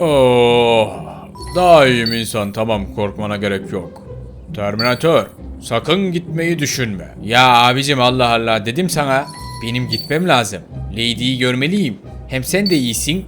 Oh, daha iyiyim insan tamam korkmana gerek yok. Terminator sakın gitmeyi düşünme. Ya abicim Allah Allah dedim sana benim gitmem lazım. Lady'yi görmeliyim. Hem sen de iyisin.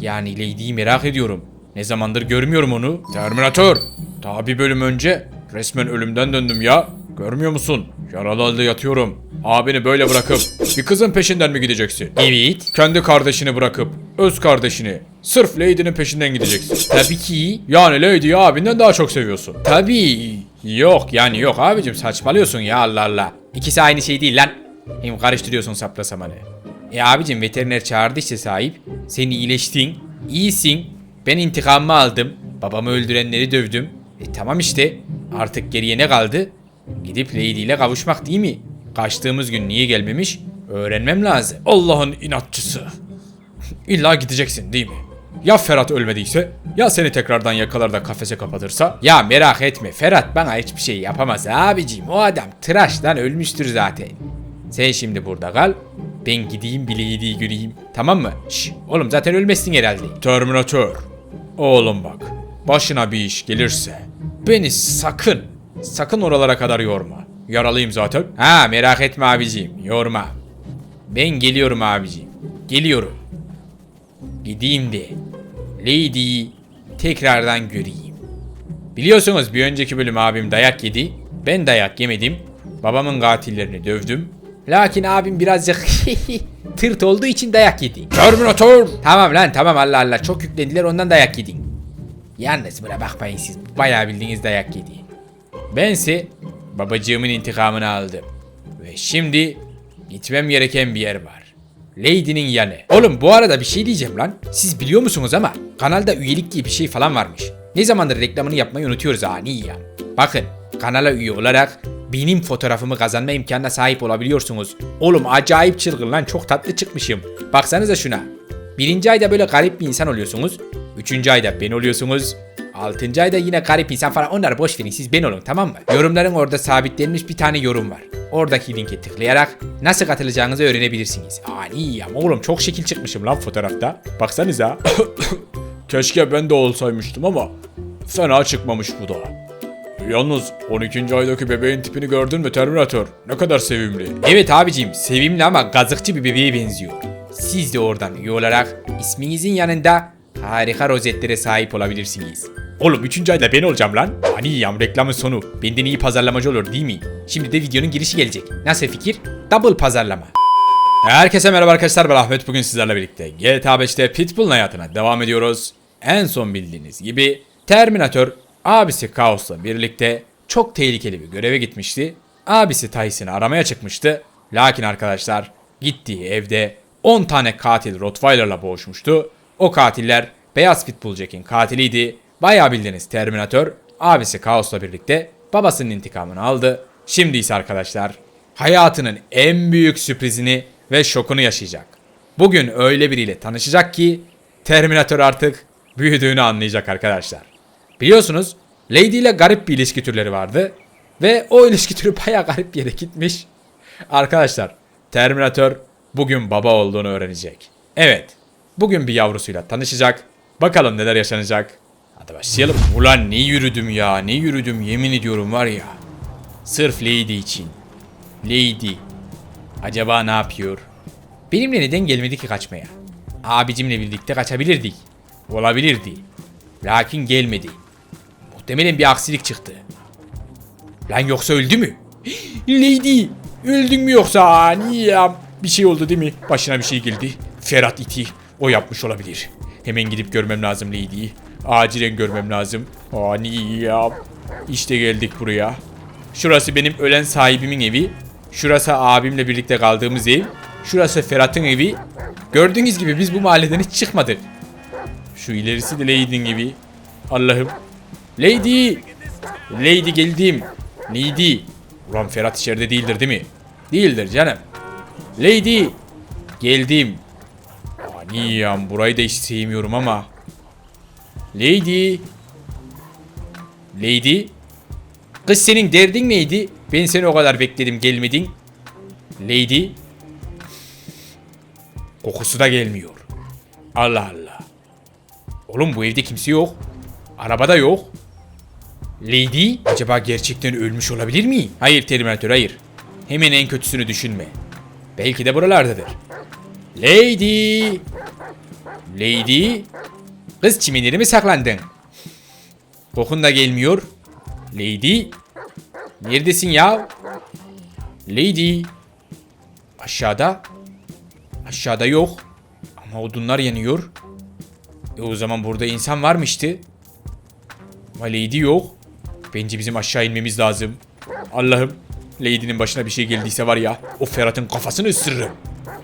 Yani Lady'yi merak ediyorum. Ne zamandır görmüyorum onu. Terminator daha bir bölüm önce resmen ölümden döndüm ya. Görmüyor musun? Yaralı halde yatıyorum. Abini böyle bırakıp bir kızın peşinden mi gideceksin? Evet. Kendi kardeşini bırakıp öz kardeşini sırf Lady'nin peşinden gideceksin. Tabii ki. Yani Lady'yi abinden daha çok seviyorsun. Tabii. Yok yani yok abicim saçmalıyorsun ya Allah Allah. İkisi aynı şey değil lan. Hem karıştırıyorsun sapla samanı. E abicim veteriner çağırdı işte sahip. Sen iyileştin. iyisin. Ben intikamımı aldım. Babamı öldürenleri dövdüm. E tamam işte. Artık geriye ne kaldı? Gidip Lady ile kavuşmak değil mi? Kaçtığımız gün niye gelmemiş? Öğrenmem lazım. Allah'ın inatçısı. İlla gideceksin değil mi? Ya Ferhat ölmediyse? Ya seni tekrardan yakalar da kafese kapatırsa? Ya merak etme Ferhat bana hiçbir şey yapamaz abicim. O adam tıraştan ölmüştür zaten. Sen şimdi burada kal. Ben gideyim bileği göreyim. Tamam mı? Şş, oğlum zaten ölmezsin herhalde. Terminator. Oğlum bak. Başına bir iş gelirse beni sakın sakın oralara kadar yorma. Yaralıyım zaten. Ha merak etme abicim. Yorma. Ben geliyorum abicim. Geliyorum. Gideyim de Lady'yi tekrardan göreyim. Biliyorsunuz bir önceki bölüm abim dayak yedi. Ben dayak yemedim. Babamın katillerini dövdüm. Lakin abim birazcık tırt olduğu için dayak yedi. Terminator! Tamam lan tamam Allah Allah çok yüklendiler ondan dayak yedin. Yalnız buna bakmayın siz bayağı bildiğiniz dayak yedi. Bense babacığımın intikamını aldım. Ve şimdi gitmem gereken bir yer var. Lady'nin yanı. Oğlum bu arada bir şey diyeceğim lan. Siz biliyor musunuz ama kanalda üyelik diye bir şey falan varmış. Ne zamandır reklamını yapmayı unutuyoruz ani ya. Bakın kanala üye olarak benim fotoğrafımı kazanma imkanına sahip olabiliyorsunuz. Oğlum acayip çılgın lan çok tatlı çıkmışım. Baksanıza şuna. Birinci ayda böyle garip bir insan oluyorsunuz. Üçüncü ayda ben oluyorsunuz. Altıncı ayda yine garip insan falan onları boş verin siz ben olun tamam mı? Yorumların orada sabitlenmiş bir tane yorum var. Oradaki linke tıklayarak nasıl katılacağınızı öğrenebilirsiniz. Ani ya oğlum çok şekil çıkmışım lan fotoğrafta. Baksanıza. Keşke ben de olsaymıştım ama fena çıkmamış bu da. Yalnız 12. aydaki bebeğin tipini gördün mü Terminator? Ne kadar sevimli. Evet abicim sevimli ama gazıkçı bir bebeğe benziyor. Siz de oradan üye olarak isminizin yanında harika rozetlere sahip olabilirsiniz. Oğlum 3. ayda ben olacağım lan. Hani yam reklamın sonu. Benden iyi pazarlamacı olur değil mi? Şimdi de videonun girişi gelecek. Nasıl fikir? Double pazarlama. Herkese merhaba arkadaşlar ben Ahmet bugün sizlerle birlikte GTA 5'te Pitbull'un hayatına devam ediyoruz. En son bildiğiniz gibi Terminator abisi Chaos'la birlikte çok tehlikeli bir göreve gitmişti. Abisi Tyson'ı aramaya çıkmıştı. Lakin arkadaşlar gittiği evde 10 tane katil Rottweiler'la boğuşmuştu. O katiller Beyaz Pitbull Jack'in katiliydi. Bayağı bildiğiniz Terminator abisi Chaos'la birlikte babasının intikamını aldı. Şimdi ise arkadaşlar hayatının en büyük sürprizini ve şokunu yaşayacak. Bugün öyle biriyle tanışacak ki Terminator artık büyüdüğünü anlayacak arkadaşlar. Biliyorsunuz Lady ile garip bir ilişki türleri vardı ve o ilişki türü bayağı garip bir yere gitmiş. Arkadaşlar Terminator bugün baba olduğunu öğrenecek. Evet bugün bir yavrusuyla tanışacak. Bakalım neler yaşanacak. Hadi başlayalım. Ulan ne yürüdüm ya ne yürüdüm yemin ediyorum var ya. Sırf Lady için. Lady. Acaba ne yapıyor? Benimle neden gelmedi ki kaçmaya? Abicimle birlikte kaçabilirdik. Olabilirdi. Lakin gelmedi. Muhtemelen bir aksilik çıktı. Lan yoksa öldü mü? Lady! Öldün mü yoksa? Niye? Bir şey oldu değil mi? Başına bir şey geldi. Ferhat iti. O yapmış olabilir. Hemen gidip görmem lazım Lady'yi. Acilen görmem lazım. Ani ya. İşte geldik buraya. Şurası benim ölen sahibimin evi. Şurası abimle birlikte kaldığımız ev. Şurası Ferhat'ın evi. Gördüğünüz gibi biz bu mahalleden hiç çıkmadık. Şu ilerisi de Lady'nin evi. Allah'ım. Lady! Lady geldim. Lady. Ulan Ferhat içeride değildir değil mi? Değildir canım. Lady. Geldim. Aniyam burayı da hiç sevmiyorum ama. Lady. Lady. Kız senin derdin neydi? Ben seni o kadar bekledim gelmedin. Lady. Kokusu da gelmiyor. Allah Allah. Oğlum bu evde kimse yok. Arabada yok. Lady acaba gerçekten ölmüş olabilir mi? Hayır Terminator hayır. Hemen en kötüsünü düşünme. Belki de buralardadır. Lady! Lady! Kız çimenlere mi saklandın? Kokun da gelmiyor. Lady! Neredesin ya? Lady! Aşağıda. Aşağıda yok. Ama odunlar yanıyor. E o zaman burada insan varmıştı. Ama Lady yok. Bence bizim aşağı inmemiz lazım. Allah'ım. Lady'nin başına bir şey geldiyse var ya. O Ferhat'ın kafasını ısırırım.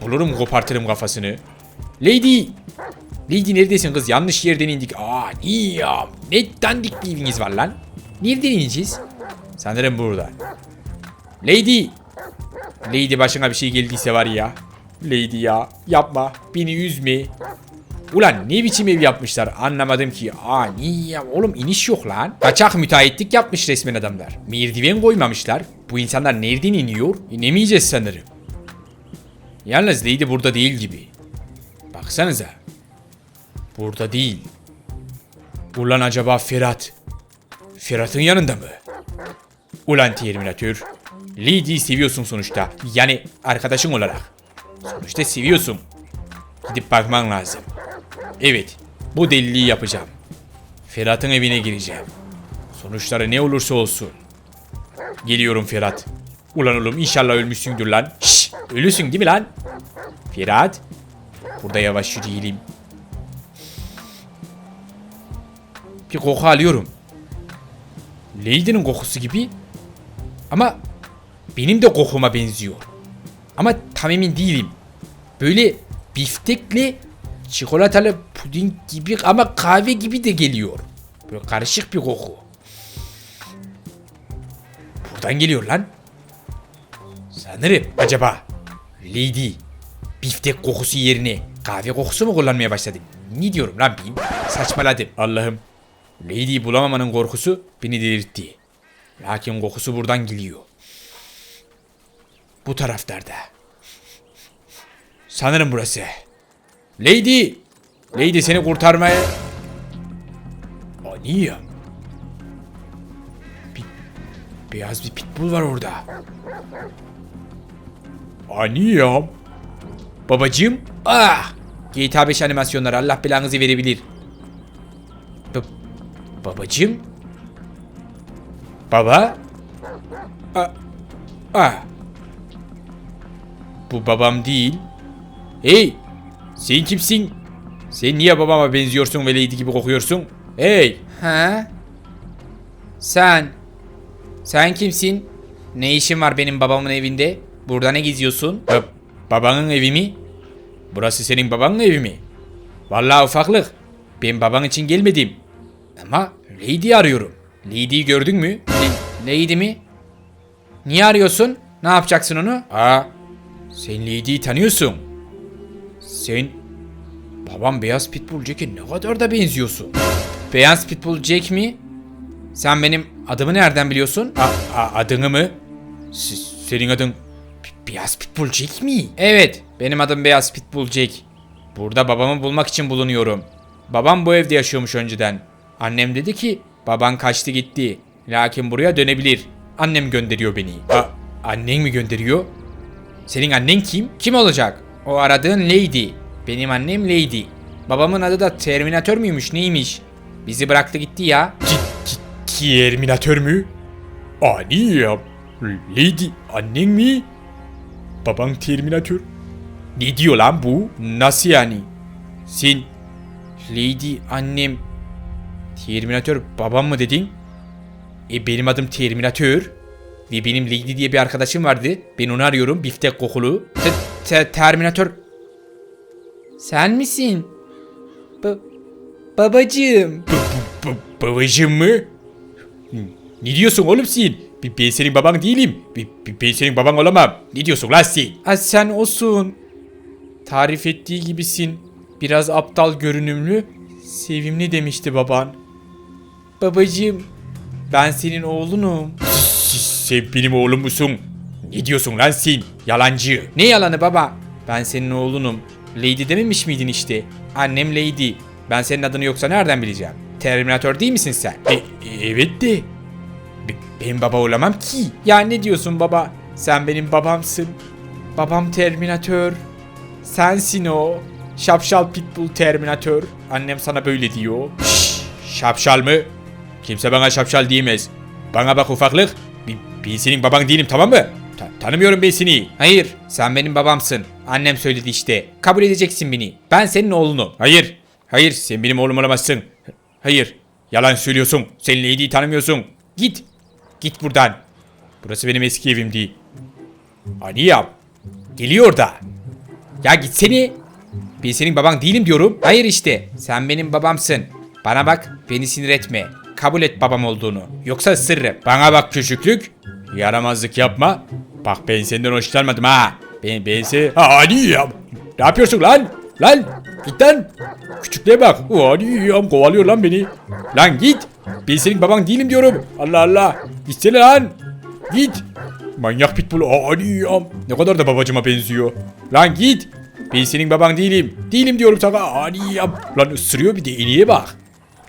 Bulurum kopartırım kafasını. Lady! Lady neredesin kız? Yanlış yerden indik. Aa niye ya? Ne dandik bir var lan? Nereden ineceğiz? Sanırım burada. Lady! Lady başına bir şey geldiyse var ya. Lady ya yapma beni üzme. Ulan ne biçim ev yapmışlar anlamadım ki. Aa niye ya oğlum iniş yok lan. Kaçak müteahhitlik yapmış resmen adamlar. Merdiven koymamışlar. Bu insanlar nereden iniyor? İnemeyeceğiz sanırım. Yalnız Lady burada değil gibi. Baksanıza. Burada değil. Ulan acaba Ferhat? Ferhat'ın yanında mı? Ulan Terminator. Lady'yi seviyorsun sonuçta. Yani arkadaşın olarak. Sonuçta seviyorsun. Gidip bakman lazım. Evet. Bu deliliği yapacağım. Ferhat'ın evine gireceğim. Sonuçları ne olursa olsun. Geliyorum Ferhat. Ulan oğlum inşallah ölmüşsündür lan. Şşş ölüsün değil mi lan? Ferhat. Burada yavaş yürüyelim. Bir koku alıyorum. Lady'nin kokusu gibi. Ama benim de kokuma benziyor. Ama tam emin değilim. Böyle biftekle çikolatalı puding gibi ama kahve gibi de geliyor. Böyle karışık bir koku. Buradan geliyor lan. Sanırım acaba Lady biftek kokusu yerine kahve kokusu mu kullanmaya başladı? Ne diyorum lan ben? Saçmaladım. Allah'ım. Lady'yi bulamamanın korkusu beni delirtti. Lakin kokusu buradan geliyor. Bu taraflarda. Sanırım burası. Lady! Lady seni kurtarmaya... Aa, niye ya? Bir, beyaz bir pitbull var orada. Ya? Babacığım? Ah! GTA 5 animasyonları Allah belanızı verebilir. B- babacığım? Baba? Aa, aa. Bu babam değil. Hey! Sen kimsin? Sen niye babama benziyorsun ve Lady gibi kokuyorsun? Hey! Ha? Sen? Sen kimsin? Ne işin var benim babamın evinde? Burada ne geziyorsun? Ba- babanın evi mi? Burası senin babanın evi mi? Vallahi ufaklık. Ben baban için gelmedim. Ama Lady'yi arıyorum. Lady'yi gördün mü? La- Lady mi? Niye arıyorsun? Ne yapacaksın onu? Aa, sen Lady'yi tanıyorsun. Sen babam Beyaz Pitbull Jack'e ne kadar da benziyorsun. Beyaz Pitbull Jack mi? Sen benim adımı nereden biliyorsun? A, a- adını mı? S- senin adın Beyaz Pitbull Jack mi? Evet, benim adım Beyaz Pitbull Jack. Burada babamı bulmak için bulunuyorum. Babam bu evde yaşıyormuş önceden. Annem dedi ki baban kaçtı gitti. Lakin buraya dönebilir. Annem gönderiyor beni. A, annen mi gönderiyor? Senin annen kim? Kim olacak? O aradığın Lady. Benim annem Lady. Babamın adı da Terminator muymuş neymiş? Bizi bıraktı gitti ya. Terminator mü? Ani ya. Lady annen mi? Baban Terminator. Ne diyor lan bu? Nasıl yani? Sen Lady annem Terminator babam mı dedin? E benim adım Terminator. Ve benim Lady diye bir arkadaşım vardı. Ben onu arıyorum. Biftek kokulu. Te- te- Terminator. Sen misin? Ba- babacığım. babacığım mı? Ne diyorsun oğlum sen? Ben- senin baban değilim. Ben- senin baban olamam. Ne diyorsun lan sen? Ha, sen olsun. Tarif ettiği gibisin. Biraz aptal görünümlü, sevimli demişti baban. Babacığım, ben senin oğlunum. Sen benim oğlum musun? Ne diyorsun lan sen? Yalancı. Ne yalanı baba? Ben senin oğlunum. Lady dememiş miydin işte? Annem Lady. Ben senin adını yoksa nereden bileceğim? Terminator değil misin sen? E, evet de. Be- ben baba olamam ki. Ya ne diyorsun baba? Sen benim babamsın. Babam Terminator. Sensin o. Şapşal Pitbull Terminator. Annem sana böyle diyor. Şşş, şapşal mı? Kimse bana şapşal diyemez. Bana bak ufaklık. Ben, senin baban değilim tamam mı? Ta- tanımıyorum ben seni. Hayır sen benim babamsın. Annem söyledi işte. Kabul edeceksin beni. Ben senin oğlunu. Hayır. Hayır sen benim oğlum olamazsın. Hayır. Yalan söylüyorsun. Sen Lady'yi tanımıyorsun. Git. Git buradan. Burası benim eski evim değil. Hani yap. Geliyor da. Ya gitsene. Ben senin baban değilim diyorum. Hayır işte. Sen benim babamsın. Bana bak beni sinir etme. Kabul et babam olduğunu. Yoksa ısırırım. Bana bak küçüklük. Yaramazlık yapma. Bak ben senden hoşlanmadım ha. Ben, ben seni... Ha, hadi ya. Ne yapıyorsun lan? Lan git lan. Küçüklüğe bak. Ya kovalıyor lan beni. Lan git. Ben senin baban değilim diyorum. Allah Allah. Gitsene lan. Git. Manyak pitbull. Ya. Ne kadar da babacıma benziyor. Lan git. Ben senin baban değilim. Değilim diyorum sana. Hadi ya. Lan ısırıyor bir de iniye bak.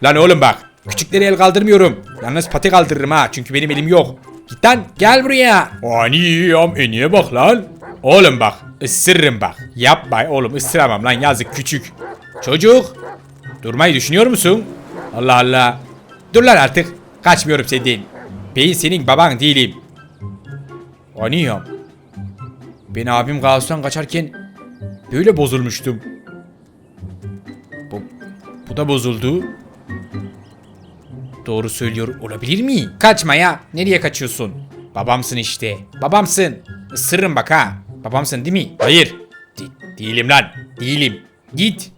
Lan oğlum bak. Küçüklere el kaldırmıyorum. Yalnız pati kaldırırım ha. Çünkü benim elim yok. Git lan gel buraya. Ani ya. Eniye bak lan. Oğlum bak. ısırırım bak. Yapma oğlum ısıramam lan yazık küçük. Çocuk. Durmayı düşünüyor musun? Allah Allah. Dur lan artık. Kaçmıyorum senden. Ben senin baban değilim. Aniyam. Ben abim Gauss'tan kaçarken böyle bozulmuştum. Bu, bu da bozuldu. Doğru söylüyor olabilir mi? Kaçma ya. Nereye kaçıyorsun? Babamsın işte. Babamsın. Isırırım bak ha. Babamsın değil mi? Hayır. De- değilim lan. Değilim. Git.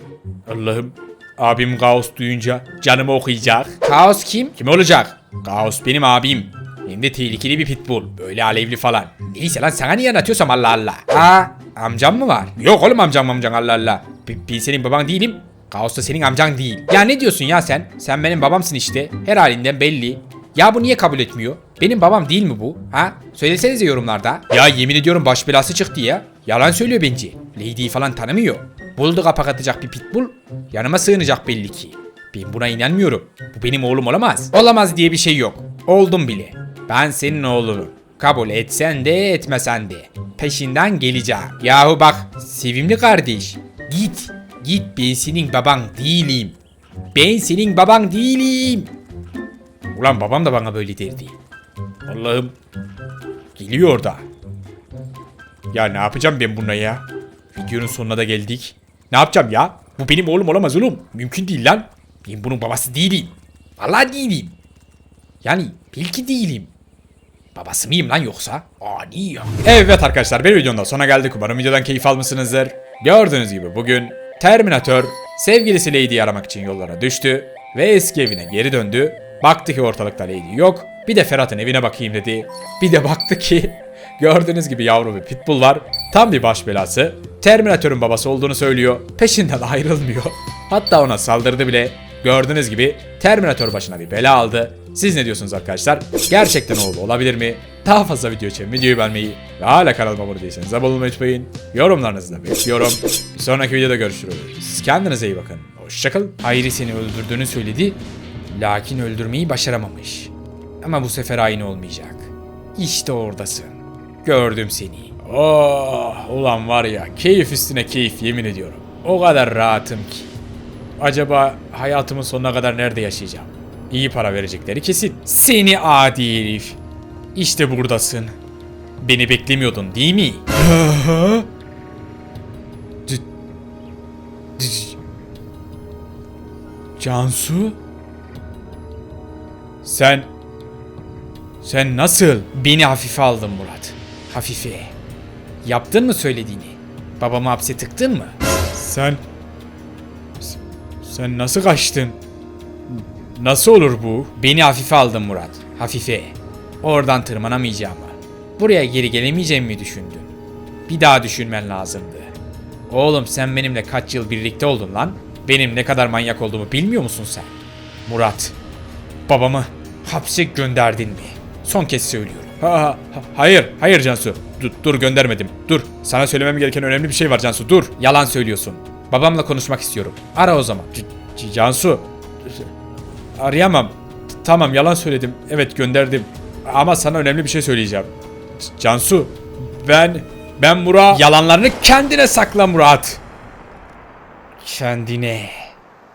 Allah'ım. Abim Gauss duyunca canımı okuyacak. Kaos kim? Kim olacak? Gauss benim abim. Hem de tehlikeli bir pitbull. Böyle alevli falan. Neyse lan sana niye anlatıyorsam Allah Allah. Aa amcam mı var? Yok oğlum amcam amcan Allah Allah. Ben senin baban değilim. Kaos da senin amcan değil. Ya ne diyorsun ya sen? Sen benim babamsın işte. Her halinden belli. Ya bu niye kabul etmiyor? Benim babam değil mi bu? Ha? Söylesenize yorumlarda. Ya yemin ediyorum baş belası çıktı ya. Yalan söylüyor bence. Lady'yi falan tanımıyor. Buldu kapak atacak bir pitbull. Yanıma sığınacak belli ki. Ben buna inanmıyorum. Bu benim oğlum olamaz. Olamaz diye bir şey yok. Oldum bile. Ben senin oğlunum. Kabul etsen de etmesen de. Peşinden geleceğim. Yahu bak sevimli kardeş. Git. Git ben senin baban değilim. Ben senin baban değilim. Ulan babam da bana böyle derdi. Allah'ım. Geliyor da. Ya ne yapacağım ben bununla ya? Videonun sonuna da geldik. Ne yapacağım ya? Bu benim oğlum olamaz oğlum. Mümkün değil lan. Ben bunun babası değilim. Vallahi değilim. Yani belki değilim. Babası mıyım lan yoksa? Ani ya. Evet arkadaşlar bir videonun da sona geldik. Umarım videodan keyif almışsınızdır. Gördüğünüz gibi bugün Terminator sevgilisi Lady'yi aramak için yollara düştü ve eski evine geri döndü. Baktı ki ortalıkta Lady yok. Bir de Ferhat'ın evine bakayım dedi. Bir de baktı ki gördüğünüz gibi yavru bir pitbull var. Tam bir baş belası. Terminator'un babası olduğunu söylüyor. Peşinden ayrılmıyor. Hatta ona saldırdı bile. Gördüğünüz gibi Terminator başına bir bela aldı. Siz ne diyorsunuz arkadaşlar? Gerçekten oğlu olabilir mi? Daha fazla video için videoyu beğenmeyi ve hala kanalıma abone değilseniz abone olmayı unutmayın. Yorumlarınızı da bekliyorum. Bir sonraki videoda görüşürüz. Kendinize iyi bakın. Hoşçakalın. Hayri seni öldürdüğünü söyledi. Lakin öldürmeyi başaramamış. Ama bu sefer aynı olmayacak. İşte oradasın. Gördüm seni. Oh ulan var ya keyif üstüne keyif yemin ediyorum. O kadar rahatım ki. Acaba hayatımın sonuna kadar nerede yaşayacağım? İyi para verecekleri kesin. Seni adi herif. İşte buradasın. Beni beklemiyordun değil mi? Cansu? Sen... Sen nasıl? Beni hafife aldın Murat. Hafife. Yaptın mı söylediğini? Babamı hapse tıktın mı? Sen... Sen nasıl kaçtın? Nasıl olur bu? Beni hafife aldın Murat. Hafife. Oradan tırmanamayacağımı. Buraya geri gelemeyeceğimi mi düşündün? Bir daha düşünmen lazımdı. Oğlum sen benimle kaç yıl birlikte oldun lan? Benim ne kadar manyak olduğumu bilmiyor musun sen? Murat. Babamı hapse gönderdin mi? Son kez söylüyorum. Ha, ha- hayır, hayır Cansu. Dur, dur göndermedim. Dur. Sana söylemem gereken önemli bir şey var Cansu. Dur. Yalan söylüyorsun. Babamla konuşmak istiyorum. Ara o zaman. C- C- Cansu. Arayamam. T- Tamam yalan söyledim. Evet gönderdim. Ama sana önemli bir şey söyleyeceğim. C- Cansu. Ben ben Murat. Yalanlarını kendine sakla Murat. Kendine.